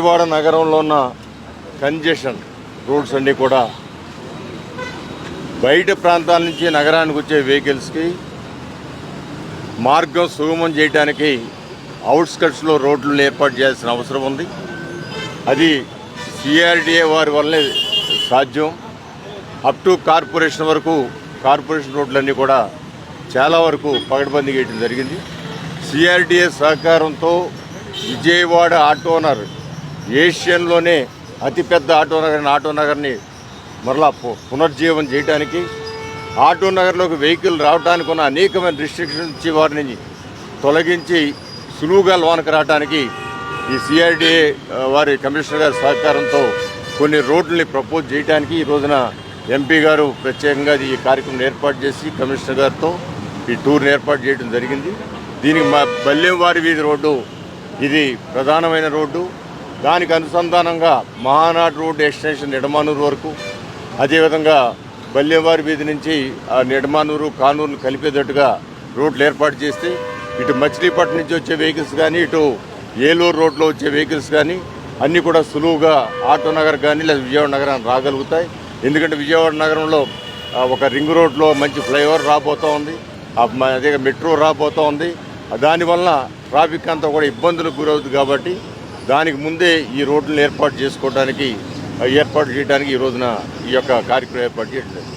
విజయవాడ నగరంలో ఉన్న congestion roads అన్నీ కూడా బయట ప్రాంతాల నుంచి నగరానికి వచ్చే వెహికల్స్కి మార్గం సుగమం చేయడానికి అవుట్స్కట్స్లో రోడ్లను ఏర్పాటు చేయాల్సిన అవసరం ఉంది. అది సిఆర్డిఏ వారి వల్లే సాధ్యం. అప్ టు కార్పొరేషన్ వరకు కార్పొరేషన్ రోడ్లన్నీ కూడా చాలా వరకు పగడబందీ చేయడం జరిగింది. సిఆర్డిఏ సహకారంతో విజయవాడ ఆటోనర్ ఏషియన్లోనే అతిపెద్ద ఆటో నగర్ ఆటో నగర్ని మరలా పు- పునర్జీవం చేయడానికి ఆటో నగర్లోకి వెహికల్ రావడానికి ఉన్న అనేకమైన రిస్ట్రిక్షన్స్ ఇచ్చి వారిని తొలగించి సులువుగా లోనకు రావడానికి ఈ సిఆర్డిఏ వారి కమిషనర్ గారి సహకారంతో కొన్ని రోడ్లని ప్రపోజ్ చేయడానికి ఈ రోజున ఎంపీ గారు ప్రత్యేకంగా ఈ కార్యక్రమం ఏర్పాటు చేసి కమిషనర్ గారితో ఈ టూర్ని ఏర్పాటు చేయడం జరిగింది. దీనికి మా బల్లెంవారి వీధి రోడ్డు ఇది ప్రధానమైన రోడ్డు. దానికి అనుసంధానంగా మహానాడు రోడ్ ఎక్స్టెన్షన్ నిడమానూరు వరకు అదేవిధంగా బల్లేవారి వీధి నుంచి ఆ నిడమానూరు కానూరును కలిపేటట్టుగా రోడ్లు ఏర్పాటు చేస్తే ఇటు మచిలీపట్నం నుంచి వచ్చే వెహికల్స్ కానీ ఇటు ఏలూరు రోడ్లో వచ్చే వెహికల్స్ కానీ అన్నీ కూడా సులువుగా ఆటో నగర్ కానీ లేదా విజయవాడ నగరానికి రాగలుగుతాయి. ఎందుకంటే విజయవాడ నగరంలో ఒక రింగ్ రోడ్లో మంచి ఫ్లైఓవర్ రాబోతూ ఉంది. అదే మెట్రో రాబోతూ ఉంది. దానివల్ల ట్రాఫిక్ అంతా కూడా ఇబ్బందులకు గురవుతుంది కాబట్టి దానికి ముందే ఈ రోడ్లను ఏర్పాటు చేసుకోవడానికి ఏర్పాటు చేయడానికి ఈ రోజున ఈ యొక్క కార్యక్రమం ఏర్పాటు చేయట్లేదు